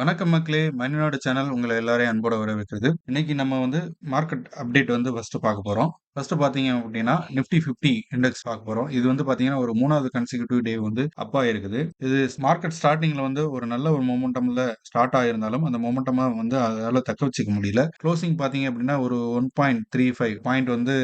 வணக்கம் மக்களே. மணினோட சேனல் உங்களை எல்லாரையும் அன்போட வரவேற்கிறது. இன்னைக்கு நம்ம வந்து மார்க்கெட் அப்டேட் வந்து ஃபர்ஸ்ட் பார்க்க போறோம். ஃபர்ஸ்ட் பாத்தீங்க அப்படின்னா நிஃப்டி ஃபிஃப்டி இண்டெக்ஸ் பார்க்க போறோம் இது வந்து பாத்தீங்கன்னா ஒரு மூணாவது கன்சிக்யூட்டிவ் டே வந்து அப்பா இருக்குது. இது மார்க்கெட் ஸ்டார்டிங்ல வந்து ஒரு நல்ல ஒரு மொமெண்டம்ல ஸ்டார்ட் ஆயிருந்தாலும் அந்த மொமெண்டமா வந்து அதால தக்க வச்சுக்க முடியல. க்ளோசிங் பாத்தீங்க அப்படின்னா ஒரு one point three five point வந்து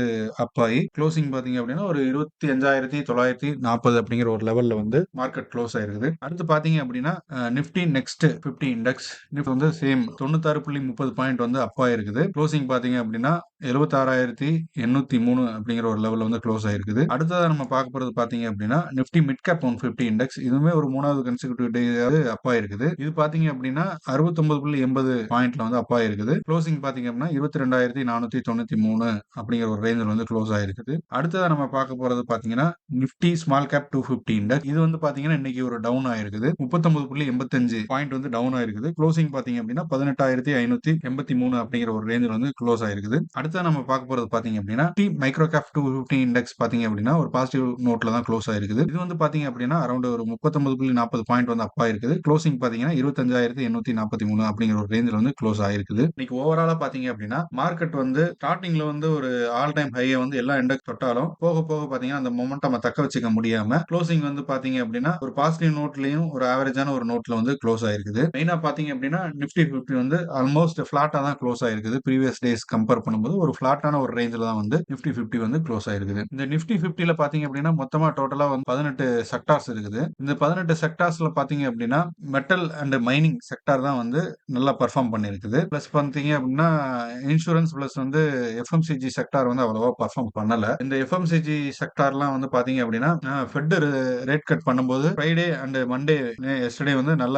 அப் ஆகி க்ளோசிங் பாத்தீங்க அப்படின்னா ஒரு இருபத்தி அஞ்சாயிரத்தி தொள்ளாயிரத்தி நாற்பது அப்படிங்கிற ஒரு லெவல்ல வந்து மார்க்கெட் க்ளோஸ் ஆயிருக்குது. அடுத்து பாத்தீங்க அப்படின்னா Nifty next fifty index Nifty வந்து சேம் தொண்ணூத்தாறு புள்ளி முப்பது பாயிண்ட் வந்து அப் ஆயிருக்குது. க்ளோசிங் பாத்தீங்க அப்படின்னா எழுபத்தாறாயிரத்தி எண்ணூத்தி மூணு அப்படிங்கிற ஒரு லெவல்ல வந்து க்ளோஸ் ஆயிருக்குது. அடுத்ததாக நம்ம பார்க்க போறது பாத்தீங்க அப்படின்னா Nifty mid cap one fifty index இதுவுமே ஒரு மூணாவது கன்சிகூட்டிவ் டேயாவது அப்பா இருக்குது இது பாத்தீங்க அப்படின்னா அறுபத்தொன்பது புள்ளி எண்பது பாயிண்ட்ல வந்து அப்பா இருக்குது க்ளோசிங் பாத்தீங்க அப்படின்னா இருபத்தி ரெண்டாயிரத்தி நானூத்தி தொண்ணூத்தி மூணு அப்படிங்கிற ஒரு ரேஞ்சில் வந்து க்ளோஸ் ஆயிருக்குது. அடுத்ததாக நம்ம பார்க்க போறது பாத்தீங்கன்னா Nifty small cap two fifty index இது வந்து பாத்தீங்கன்னா இன்னைக்கு ஒரு டவுன் ஆயிருக்குது. முப்பத்தொன்பது புள்ளி எண்பத்தஞ்சு பாயிண்ட் வந்து டவுன் ஆயிருக்குது. க்ளோசிங் பாத்தீங்க அப்படின்னா பதினெட்டாயிரத்தி ஐநூத்தி எண்பத்தி மூணு அப்படிங்கிற ஒரு ரேஞ்சில் வந்து க்ளோஸ் ஆயிருக்குது. அடுத்த நம்ம பார்க்க போறது பாத்தீங்க அப்படின்னா the micro cap two fifty index பாத்தீங்க அப்படின்னா ஒரு பாசிட்டிவ் நோட்ல தான் க்ளோஸ் ஆயிருக்குது. இது வந்து பாத்தீங்க அப்படின்னா அரௌண்ட் ஒரு முப்பத்தொன்பது புள்ளி நாற்பது பாயிண்ட் வந்து அப்பா இருக்குது க்ளோசிங் பாத்தீங்கன்னா இருபத்தஞ்சாயிரத்தி எண்ணூத்தி நாற்பத்தி மூணு அப்படிங்கிற ஒரு ரேஞ்சில் வந்து க்ளோஸ் ஆயிருக்குது. இன்னைக்கு ஓவராலா பாத்தீங்க அப்படின்னா மார்க்கெட் வந்து ஸ்டார்டிங்ல வந்து ஒரு ஆல் டைம் ஹையை வந்து எல்லா இண்டெக்ஸ் தொட்டாலும் போக போக பாத்தீங்கன்னா அந்த மொமெண்டம் தக்க வச்சுக்க முடியாம க்ளோசிங் வந்து பாத்தீங்க அப்படின்னா ஒரு பாசிட்டிவ் நோட்லயும் ஒரு ஆவரேஜான ஒரு நோட்ல வந்து க்ளோஸ் ஆயிருக்குது. மெயினா பாத்தீங்க அப்படின்னா நிப்டி பிப்டி வந்து ஆல்மோஸ்ட் ஃபிளாட்டா தான் க்ளோஸ் ஆயிருக்குது. ப்ரீவியஸ் டேஸ் கம்பேர் பண்ணும்போது ஒரு ஃபிளாட்டான ஒரு ரேஞ்சில் தான் வந்து நிப்டி பிப்டி வந்து க்ளோஸ் ஆயிருக்குது. இந்த நிப்டி பிப்டியில பாத்தீங்க அப்படின்னா மொத்தமா டோட்டலா வந்து பதினெட்டு செக்டார்ஸ் இருக்குது. இந்த பதினெட்டு செக்டார்ஸ்ல பாத்தீங்க அப்படின்னா மெட்டல் அண்ட் மைனிங் செக்டார் தான் வந்து நல்லா பர்ஃபார்ம் பண்ணிருக்குது பிளஸ் பாத்தீங்க அப்படின்னா இன்சூரன்ஸ் பிளஸ் வந்து எஃப்எம்சிஜி செக்டார் வந்து அவ்வளவா பர்ஃபார்ம் பண்ணல. இந்த எஃப்எம்சிஜி செக்டார்லாம் வந்து பாத்தீங்க அப்படின்னா ஃபெட் ரேட் கட் பண்ணும்போது ஃப்ரைடே அண்ட் மண்டே எஸ்டர்டே வந்து நல்ல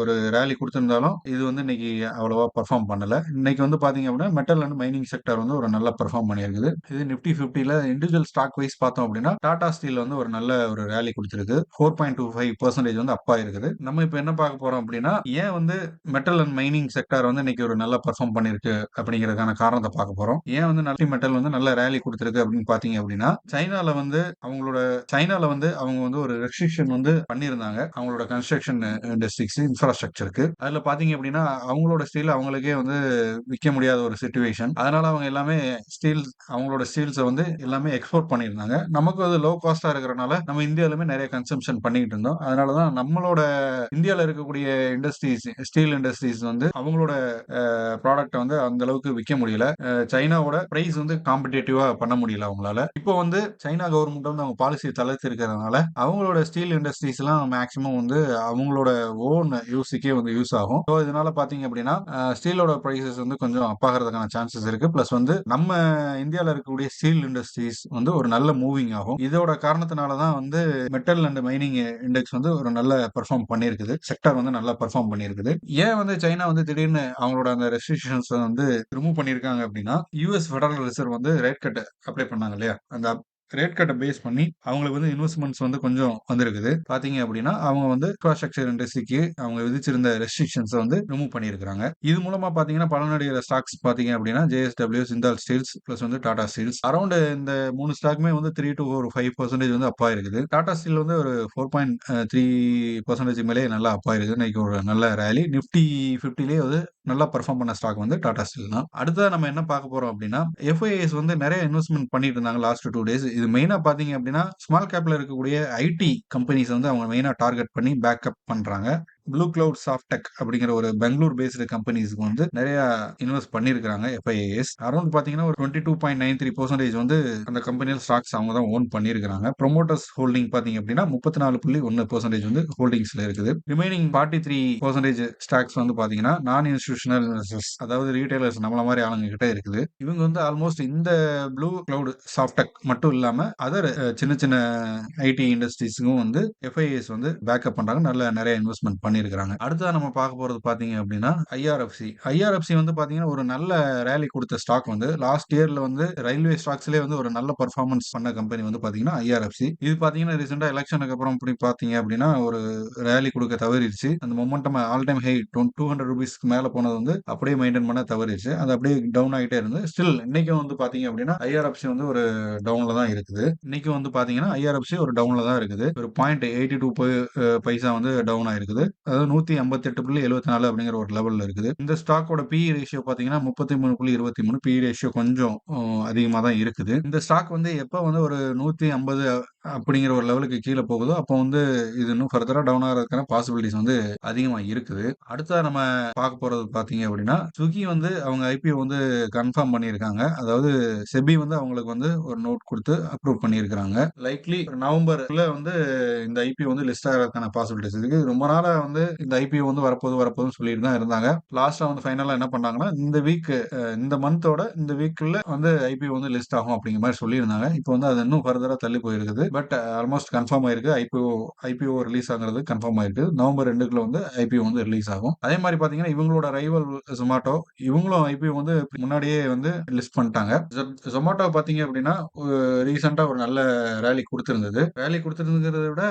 ஒரு ரேலி கொடுத்திருந்தாலும் இது வந்து இன்னைக்கு அவ்வளவா பர்ஃபார்ம் பண்ணல. இன்னைக்கு வந்து பாத்தீங்க அப்படின்னா மெட்டல் அண்ட் மைனிங் செக்டார் வந்து ஒரு நல்ல பர்ஃபார்ம் பண்ணியிருக்குது. இது நிப்டி பிப்டியில இண்டிவிஜுவல் ஸ்டாக் வைஸ் பார்த்தோம் அப்படின்னா டாடா ஸ்டீல் வந்து ஒரு நல்ல ஒரு ரேலி கொடுத்துருக்கு. Four point two five percentage வந்து அப்பா இருக்குது நம்ம இப்போ என்ன பார்க்க போறோம் அப்படின்னா ஏன் வந்து மெட்டல் அண்ட் மைனிங் செக்டார் வந்து இன்னைக்கு ஒரு நல்ல பர்ஃபார்ம் பண்ணிருக்கு அப்படிங்கிறதுக்கான காரணத்தை பார்க்க போறோம். ஏன் வந்து நல்ல மெட்டல் வந்து நல்ல ரேலி கொடுத்துருக்கு அப்படின்னு பாத்தீங்க அப்படின்னா சைனால வந்து அவங்களோட சைனால வந்து அவங்க வந்து ஒரு ரெஸ்ட்ரிக்ஷன் வந்து பண்ணியிருந்தாங்க. அவங்களோட கன்ஸ்ட்ரக்ஷன் இண்டஸ்ட்ரிக்ஸ் இன்ஃப்ராஸ்ட்ரக்சருக்கு அதுல பாத்தீங்க அப்படின்னா அவங்களோட ஸ்டீல் அவங்களுக்கே வந்து விற்க முடியாத ஒரு சுச்சுவேஷன் அதனால அவங்க எல்லாமே ஸ்டீல் அவங்க அவங்களோட ஸ்டீல்ஸை வந்து எல்லாமே எக்ஸ்போர்ட் பண்ணியிருந்தாங்க. நமக்கு அது லோ காஸ்டா இருக்கிறனால நம்ம இந்தியாவிலுமே நிறைய கன்சம்ஷன் பண்ணிட்டு இருந்தோம். அதனாலதான் நம்மளோட இந்தியாவில் இருக்கக்கூடிய இண்டஸ்ட்ரீஸ் ஸ்டீல் இண்டஸ்ட்ரீஸ் வந்து அவங்களோட ப்ராடக்ட்டை வந்து அந்த அளவுக்கு விற்க முடியல. சைனாவோட பிரைஸ் வந்து காம்படேட்டிவா பண்ண முடியல அவங்களால. இப்போ வந்து சைனா கவர்மெண்ட் வந்து அவங்க பாலிசியை தளர்த்து இருக்கிறதுனால அவங்களோட ஸ்டீல் இண்டஸ்ட்ரீஸ் எல்லாம் மேக்சிமம் வந்து அவங்களோட ஓன் யூஸுக்கே வந்து யூஸ் ஆகும். ஸோ இதனால பாத்தீங்க அப்படின்னா ஸ்டீலோட ப்ரைசஸ் வந்து கொஞ்சம் அப்பாகிறதுக்கான சான்சஸ் இருக்கு. பிளஸ் வந்து நம்ம இந்தியாவில் இருக்கக்கூடிய ஸ்டீல் இண்டஸ்ட்ரீஸ் வந்து ஒரு நல்ல மூவிங் ஆகும். இதோட காரணத்தினால தான் வந்து மெட்டல் அண்ட் மைனிங் இண்டெக்ஸ் வந்து ஒரு நல்ல பெர்ஃபார்ம் பண்ணியிருக்குது. செக்டர் வந்து நல்லா பெர்ஃபார்ம் பண்ணியிருக்குது. ஏன் வந்து சைனா வந்து திடீர்னு அவங்களோட அந்த ரெஸ்ட்ரிக்ஷன்ஸ் வந்து ரிமூவ் பண்ணியிருக்காங்க அப்படின்னா யூஎஸ் ஃபெடரல் ரிசர்வ் வந்து ரேட் கட் அப்ளை பண்ணாங்க இல்லையா? அந்த ரேட் கட்டை பேஸ் பண்ணி அவங்களுக்கு வந்து இன்வெஸ்ட்மெண்ட்ஸ் வந்து கொஞ்சம் வந்திருக்குது. பாத்தீங்க அப்படின்னா அவங்க வந்து இன்ஃப்ராஸ்ட்ரக்சர் இண்டஸ்ட்ரிக்கு அவங்க விதிச்சிருந்த ரெஸ்ட்ரிக்ஷன்ஸ் வந்து ரிமூவ் பண்ணியிருக்காங்க இது மூலமா பாத்தீங்கன்னா பலனடைகிற ஸ்டாக்ஸ் பாத்தீங்க அப்படின்னா ஜேஎஸ்டபிள்யூ சிந்தால் ஸ்டீல்ஸ் பிளஸ் வந்து டாடா ஸ்டீல்ஸ் அரௌண்ட் இந்த மூணு ஸ்டாக்குமே வந்து த்ரீ டு ஒரு ஃபைவ் பர்சன்டேஜ் வந்து அப்பா இருக்குது டாடா ஸ்டீல் வந்து ஒரு ஃபோர் பாயிண்ட் த்ரீ பர்சன்டேஜ் மேலே நல்லா அப்பா இருக்குது இன்னைக்கு ஒரு நல்ல ரேலி நிப்டி ஃபிஃப்டிலேயே வந்து நல்லா பர்ஃபார்ம் பண்ண ஸ்டாக் வந்து டாடா ஸ்டீல் தான். அடுத்தது நம்ம என்ன பார்க்க போறோம் அப்படின்னா எஃப்ஐஎஸ் வந்து நிறைய இன்வெஸ்ட்மெண்ட் பண்ணிட்டு இருந்தாங்க லாஸ்ட் டூ டேஸ் இது மெயினா பாத்தீங்க அப்படின்னா ஸ்மால் கேப்ல இருக்கக்கூடிய ஐடி கம்பெனிஸ் வந்து அவங்க மெயினா டார்கெட் பண்ணி பேக்கப் பண்றாங்க. ப்ளூ கிளவுட் சாஃப்டெக் அப்படிங்கிற ஒரு பெங்களூர் பேஸ்டு கம்பெனிஸ்க்கு வந்து நிறைய இன்வெஸ்ட் பண்ணியிருக்காங்க எஃப்ஐஏஎஸ் அரௌண்ட் பாத்தீங்கன்னா ஒரு twenty two point nine three percentage வந்து அந்த கம்பெனியில் ஸ்டாக்ஸ் அவங்க தான் ஓன் பண்ணியிருக்காங்க ப்ரொமோட்டர்ஸ் ஹோல்டிங் பாத்தீங்க அப்படின்னா முப்பத்தி நாலு புள்ளி ஒன்று பர்சன்டேஜ் வந்து ஹோல்டிங்ஸ்ல இருக்குது. Remaining forty three percentage stocks வந்து பாத்தீங்கன்னா நான் இன்ஸ்டியூஷனல் இன்வெஸ்டர்ஸ் அதாவது ரீட்டைலர்ஸ் நம்மள மாதிரி ஆளுங்க கிட்ட இருக்குது. இவங்க வந்து ஆல்மோஸ்ட் இந்த ப்ளூ கிளவுட் சாஃப்டெக் மட்டும் இல்லாம அதர் சின்ன சின்ன ஐடி இண்டஸ்ட்ரீஸுக்கும் வந்து எஃப்ஐஎஸ் வந்து பேக்கப் பண்றாங்க. நல்ல நிறைய இன்வெஸ்ட்மெண்ட் பண்ணி பண்ணியிருக்கிறாங்க. அடுத்ததாக நம்ம பார்க்க போகிறது பார்த்தீங்க அப்படின்னா ஐஆர்எஃப்சி ஐஆர்எஃப்சி வந்து பார்த்தீங்கன்னா ஒரு நல்ல ரேலி கொடுத்த ஸ்டாக் வந்து லாஸ்ட் இயரில் வந்து ரயில்வே ஸ்டாக்ஸ்லேயே வந்து ஒரு நல்ல பர்ஃபார்மன்ஸ் பண்ண கம்பெனி வந்து பார்த்தீங்கன்னா ஐஆர்எஃப்சி இது பார்த்தீங்கன்னா ரீசெண்டாக எலெக்ஷனுக்கு அப்புறம் இப்படி பார்த்தீங்க அப்படின்னா ஒரு ரேலி கொடுக்க தவறிடுச்சு. அந்த momentum all time high two hundred ருபீஸ்க்கு மேலே போனது வந்து அப்படியே மெயின்டைன் பண்ண தவறிடுச்சு. அது அப்படியே டவுன் ஆகிட்டே இருந்து ஸ்டில் இன்னைக்கும் வந்து பார்த்தீங்க அப்படின்னா ஐஆர்எஃப்சி வந்து ஒரு டவுனில் தான் இருக்குது. இன்னைக்கும் வந்து பார்த்தீங்கன்னா ஐஆர்எஃப்சி ஒரு டவுனில் தான் இருக்குது. ஒரு பாயிண்ட் எயிட்டி டூ பைசா வந்து டவுன் ஆயிருக்குது. அதாவது நூத்தி ஐம்பத்தெட்டு புள்ளி எழுபத்தி நாலு அப்படிங்கிற ஒரு லெவல்ல இருக்குது. இந்த ஸ்டாக்கோட பி ரேஷியோ பாத்தீங்கன்னா முப்பத்தி மூணு புள்ளி இருபத்தி மூணு. பி ரேஷியோ கொஞ்சம் அதிகமாக தான் இருக்குது. இந்த ஸ்டாக் வந்து எப்போ வந்து ஒரு நூத்தி ஐம்பது அப்படிங்கிற ஒரு லெவலுக்கு கீழே போகுதோ அப்போ வந்து இது இன்னும் ஃபர்தரா டவுன் ஆகிறதுக்கான பாசிபிலிட்டிஸ் வந்து அதிகமாக இருக்குது. அடுத்தா நம்ம பார்க்க போறது பாத்தீங்க அப்படின்னா சுகி வந்து அவங்க ஐபிஓ வந்து கன்ஃபார்ம் பண்ணியிருக்காங்க. அதாவது செபி வந்து அவங்களுக்கு வந்து ஒரு நோட் கொடுத்து அப்ரூவ் பண்ணியிருக்காங்க லைக்லி நவம்பர்ல வந்து இந்த ஐபிஓ வந்து லிஸ்ட் ஆகிறதுக்கான பாசிபிலிட்டிஸ் இருக்கு. ரொம்ப நாளாக வந்து இந்த ஐபிஓ வந்து வரப்போது வரப்போதுன்னு சொல்லிட்டு தான் இருந்தாங்க. லாஸ்டா வந்து ஃபைனலா என்ன பண்ணாங்கன்னா இந்த வீக் இந்த மந்தோட இந்த வீக்ல வந்து ஐபிஓ வந்து லிஸ்ட் ஆகும் அப்படிங்கிற மாதிரி சொல்லியிருந்தாங்க. இப்போ வந்து அது இன்னும் ஃபர்தரா தள்ளி போயிருக்குது. பட் ஆல்மோஸ்ட் கன்ஃபார்ம் ஆயிருக்கு. ஐபிஓ ஐபிஓ ரிலீஸ் ஆகிறது கன்ஃபார்ம் ஆயிருக்கு. நவம்பர் ரெண்டுக்குள்ள வந்து ஐபிஓ வந்து ரிலீஸ் ஆகும். அதே மாதிரி பாத்தீங்கன்னா இவங்களோட ரைவல் ஜொமாட்டோ இவங்களும் ஐபிஓ வந்து முன்னாடியே வந்து லிஸ்ட் பண்ணிட்டாங்க. ஜொமாட்டோ பாத்தீங்க அப்படின்னா ரீசெண்டா ஒரு நல்ல ரேலி கொடுத்துருந்தது. ரேலி கொடுத்திருந்ததை விட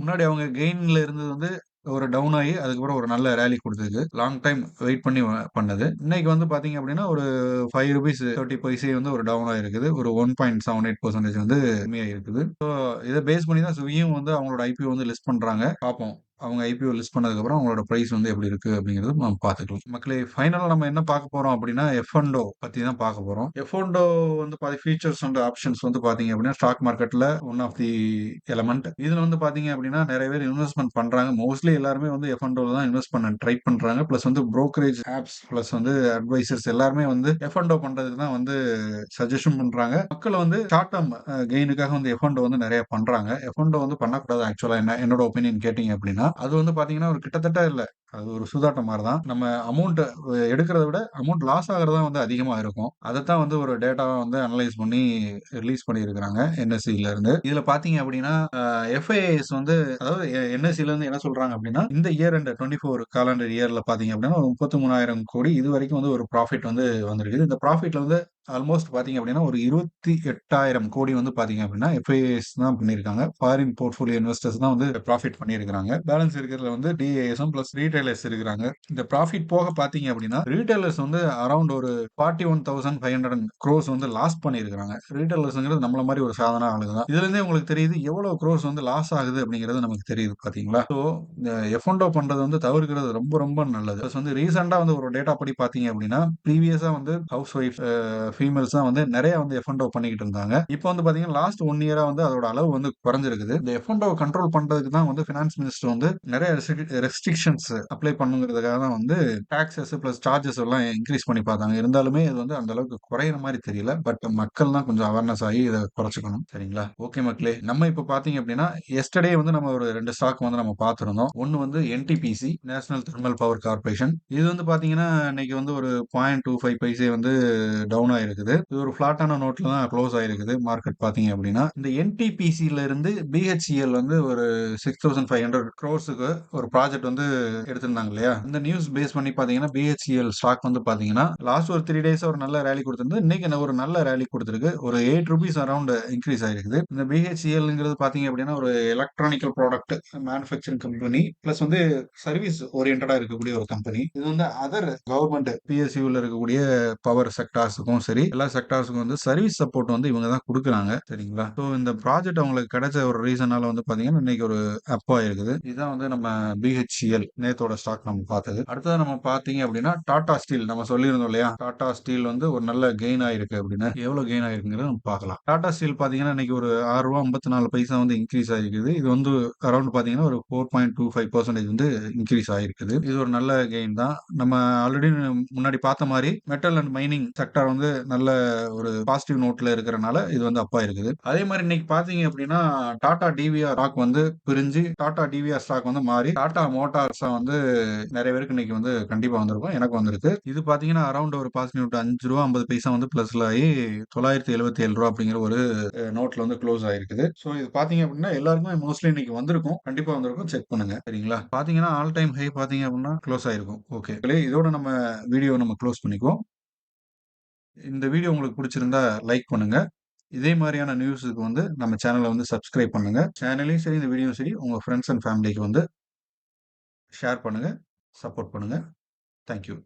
முன்னாடி அவங்க கெயின்ல இருந்தது வந்து ஒரு டவுன் ஆகி அதுக்கப்புறம் ஒரு நல்ல ரேலி கொடுத்துருக்கு லாங் டைம் வெயிட் பண்ணி பண்ணது. இன்னைக்கு வந்து பாத்தீங்க அப்படின்னா ஒரு ஃபைவ் ருபீஸ் தேர்ட்டி பைசே வந்து ஒரு டவுன் ஆயிருக்குது. ஒரு one point seven eight percentage வந்து கம்மியாக இருக்குது ஸோ இதை பேஸ் பண்ணி தான் ஸ்விக்கியும் வந்து அவங்களோட ஐபிஓ வந்து லிஸ்ட் பண்றாங்க. பார்ப்போம் அவங்க ஐபிஓ லிஸ்ட் பண்ணதுக்கப்புறம் அவங்களோட ப்ரைஸ் வந்து எப்படி இருக்கு அப்படிங்கிறது நம்ம பார்த்துக்கலாம். மக்களே ஃபைனலாக நம்ம என்ன பார்க்க போறோம் அப்படின்னா எஃப்என்டோ பத்தி தான் பார்க்க போறோம். எஃப்என்டோ வந்து பாதி ஃபீச்சர்ஸ் அண்ட் ஆப்ஷன்ஸ் வந்து பாத்தீங்க அப்படின்னா ஸ்டாக் மார்க்கெட்ல ஒன் ஆஃப் தி எலமெண்ட் இதுல வந்து பாத்தீங்க அப்படின்னா நிறைய பேர் இன்வெஸ்ட்மெண்ட் பண்றாங்க. மோஸ்ட்லி எல்லாருமே வந்து எஃப்என்டோல தான் இன்வெஸ்ட் பண்ண ட்ரை பண்றாங்க. பிளஸ் வந்து ப்ரோக்கரேஜ் ஆப்ஸ் பிளஸ் வந்து அட்வைசர்ஸ் எல்லாருமே வந்து எஃப்என்டோ பண்றதுக்கு தான் வந்து சஜஷன் பண்றாங்க. மக்கள் வந்து ஷார்ட் டேர்ம் கெயினுக்காக வந்து எஃப்என்டோ வந்து நிறைய பண்றாங்க. எஃப்என்டோ வந்து பண்ணக்கூடாது ஆக்சுவலா என்ன என்னோட ஒப்பீனியன் கேட்டீங்க அப்படின்னா அது வந்து பாத்தீங்கன்னா ஒரு கிட்டத்தட்ட இல்ல. அது ஒரு சூதாட்டம் மாதிரி தான் நம்ம அமௌண்ட் எடுக்கிறத விட அமௌண்ட் லாஸ் ஆகிறதா வந்து அதிகமாக இருக்கும். அதைத்தான் வந்து ஒரு டேட்டாவை வந்து அனலைஸ் பண்ணி ரிலீஸ் பண்ணியிருக்கிறாங்க என்எஸ்சியிலேருந்து இதில் பார்த்தீங்க அப்படின்னா எஃப்ஐஎஸ் வந்து அதாவது என்எஸ்சில இருந்து என்ன சொல்கிறாங்க அப்படின்னா இந்த year and twenty four calendar இயரில் பார்த்தீங்க அப்படின்னா ஒரு முப்பத்தி மூணாயிரம் கோடி இது வரைக்கும் வந்து ஒரு ப்ராஃபிட் வந்து வந்திருக்குது. இந்த ப்ராஃபிட்ல வந்து ஆல்மோஸ்ட் பார்த்தீங்க அப்படின்னா ஒரு இருபத்தி எட்டாயிரம் கோடி வந்து பார்த்தீங்க அப்படின்னா எஃப்ஐஎஸ் தான் பண்ணியிருக்காங்க. ஃபாரின் போர்ட்ஃபோலியோ இன்வெஸ்டர்ஸ் தான் வந்து ப்ராஃபிட் பண்ணியிருக்காங்க பேலன்ஸ் இருக்கிறதுல வந்து டிஏஎஸ்எம் பிளஸ் ரீட்டைலர்ஸ் இருக்கிறாங்க. இந்த ப்ராஃபிட் போக பாத்தீங்க அப்படின்னா ரீட்டைலர்ஸ் வந்து அரௌண்ட் ஒரு forty one thousand five hundred crores வந்து லாஸ் பண்ணியிருக்காங்க ரீட்டைலர்ஸ்ங்கிறது நம்மள மாதிரி ஒரு சாதாரண ஆளுங்க தான். இதுல இருந்தே உங்களுக்கு தெரியுது எவ்வளவு க்ரோஸ் வந்து லாஸ் ஆகுது அப்படிங்கிறது நமக்கு தெரியுது பாத்தீங்களா ஸோ எஃப்என்டோ பண்றது வந்து தவிர்க்கிறது ரொம்ப ரொம்ப நல்லது. ப்ளஸ் வந்து ரீசெண்டா வந்து ஒரு டேட்டா படி பாத்தீங்க அப்படின்னா ப்ரீவியஸா வந்து ஹவுஸ் ஒய்ஃப் ஃபீமேல்ஸ் தான் வந்து நிறைய வந்து எஃப்என்டோ பண்ணிக்கிட்டு இருந்தாங்க. இப்போ வந்து பாத்தீங்கன்னா லாஸ்ட் ஒன் இயரா வந்து அதோட அளவு வந்து குறைஞ்சிருக்குது. இந்த எஃப்என்டோ கண்ட்ரோல் பண்றதுக்கு தான் வந்து ஃபினான்ஸ் மினிஸ்டர் வந்து நிறைய ரெஸ்ட்ரிக்ஷன்ஸ் அப்ளை பண்ணுங்கிறதுக்காக தான் வந்து டாக்ஸஸ் ப்ளஸ் சார்ஜஸ் எல்லாம் இன்க்ரீஸ் பண்ணி பார்த்தாங்க. இருந்தாலுமே இது வந்து அந்த அளவுக்கு குறையிற மாதிரி தெரியல. பட் மக்கள் தான் கொஞ்சம் அவேர்னஸ் ஆகி இதை குறைச்சிக்கணும். சரிங்களா? ஓகே மக்களே நம்ம இப்போ பார்த்தீங்க அப்படின்னா எஸ்டர்டே வந்து நம்ம ஒரு ரெண்டு ஸ்டாக் வந்து நம்ம பார்த்துருந்தோம். ஒன்று வந்து NTPC National Thermal Power Corporation இது வந்து பார்த்தீங்கன்னா இன்னைக்கு வந்து ஒரு பாயிண்ட் டூ ஃபைவ் பைசே வந்து டவுன் ஆயிருக்குது. இது ஒரு ஃபிளாட்டான நோட்ல தான் க்ளோஸ் ஆயிருக்குது. மார்க்கெட் பார்த்தீங்க அப்படின்னா. இந்த என்டிபிசியில இருந்து பிஹெச்சிஎல் வந்து ஒரு சிக்ஸ் தௌசண்ட் ஃபைவ் ஹண்ட்ரட் க்ரோஸுக்கு ஒரு ப்ராஜெக்ட் வந்து எடுத்து எடுத்திருந்தாங்க இல்லையா இந்த நியூஸ் பேஸ் பண்ணி பாத்தீங்கன்னா பிஹெச்இஎல் ஸ்டாக் வந்து பாத்தீங்கன்னா லாஸ்ட் ஒரு த்ரீ டேஸ் ஒரு நல்ல ரேலி கொடுத்திருந்து இன்னைக்கு ஒரு நல்ல ரேலி கொடுத்திருக்கு? ஒரு எயிட் ருபீஸ் அரௌண்ட் இன்க்ரீஸ் ஆயிருக்குது. இந்த பிஹெச்இஎல்ங்கிறது பாத்தீங்க அப்படின்னா ஒரு electronical product manufacturing company plus வந்து சர்வீஸ் ஓரியன்டா இருக்கக்கூடிய ஒரு கம்பெனி இது வந்து அதர் கவர்மெண்ட் பிஎஸ்யூல இருக்கக்கூடிய பவர் செக்டார்ஸுக்கும் சரி எல்லா செக்டார்ஸுக்கும் வந்து சர்வீஸ் சப்போர்ட் வந்து இவங்க தான் கொடுக்குறாங்க. சரிங்களா? ஸோ இந்த ப்ராஜெக்ட் அவங்களுக்கு கிடைச்ச ஒரு ரீசனால வந்து பாத்தீங்கன்னா இன்னைக்கு ஒரு அப்பா இருக்குது இதுதான் வந்து நம்ம பிஹெச்இஎல் நேத்தோட ஸ்டாக் நம்ம பார்த்தது. அடுத்தது நம்ம பாத்தீங்க அப்படின்னா டாடா ஸ்டீல் நம்ம சொல்லியிருந்தோம் இல்லையா? டாடா ஸ்டீல் வந்து ஒரு நல்ல கெயின் ஆயிருக்கு அப்படின்னு. எவ்வளவு கெயின் ஆயிருக்குங்கிறத நம்ம பார்க்கலாம். டாடா ஸ்டீல் பாத்தீங்கன்னா இன்னைக்கு ஒரு ஆறு ரூபா ஐம்பத்தி நாலு பைசா வந்து இன்க்ரீஸ் ஆயிருக்குது. இது வந்து அரௌண்ட் பாத்தீங்கன்னா ஒரு four point two five percentage வந்து இன்க்ரீஸ் ஆயிருக்குது. இது ஒரு நல்ல கெயின் தான். நம்ம ஆல்ரெடி முன்னாடி பார்த்த மாதிரி மெட்டல் அண்ட் மைனிங் செக்டர் வந்து நல்ல ஒரு பாசிட்டிவ் நோட்ல இருக்கிறனால இது வந்து அப்பா இருக்குது அதே மாதிரி இன்னைக்கு பாத்தீங்க அப்படின்னா டாடா டிவிஆர் ஸ்டாக் வந்து பிரிஞ்சு டாடா டிவிஆர் ஸ்டாக் வந்து மாறி டாடா மோட்டார்ஸா வந்து வந்து நிறைய பேருக்கு இன்னைக்கு வந்து கண்டிப்பா வந்திருக்கும். எனக்கு வந்திருக்கு. இது பாத்தீங்கன்னா அரௌண்ட் ஒரு பாஸ் நோட் அஞ்சு ரூபா ஐம்பது பைசா வந்து பிளஸ்ல ஆகி தொள்ளாயிரத்தி எழுபத்தி ஏழு ரூபா அப்படிங்கிற ஒரு நோட்ல வந்து க்ளோஸ் ஆயிருக்குது. ஸோ இது பாத்தீங்க அப்படின்னா எல்லாருக்குமே மோஸ்ட்லி இன்னைக்கு வந்திருக்கும். கண்டிப்பா வந்திருக்கும். செக் பண்ணுங்க. சரிங்களா? பாத்தீங்கன்னா ஆல் டைம் ஹை பாத்தீங்க அப்படின்னா க்ளோஸ் ஆயிருக்கும். ஓகே இதோட நம்ம வீடியோ நம்ம க்ளோஸ் பண்ணிக்குவோம். இந்த வீடியோ உங்களுக்கு பிடிச்சிருந்தா லைக் பண்ணுங்க. இதே மாதிரியான நியூஸுக்கு வந்து நம்ம சேனலை வந்து சப்ஸ்கிரைப் பண்ணுங்க. சேனலையும் சரி இந்த வீடியோவும் சரி உங்க ஃப்ரெண்ட்ஸ் அண்ட் ஃபேமிலிக்கு வந்து ஷேர் பண்ணுங்கள் சப்போர்ட் பண்ணுங்கள் தேங்க்யூ.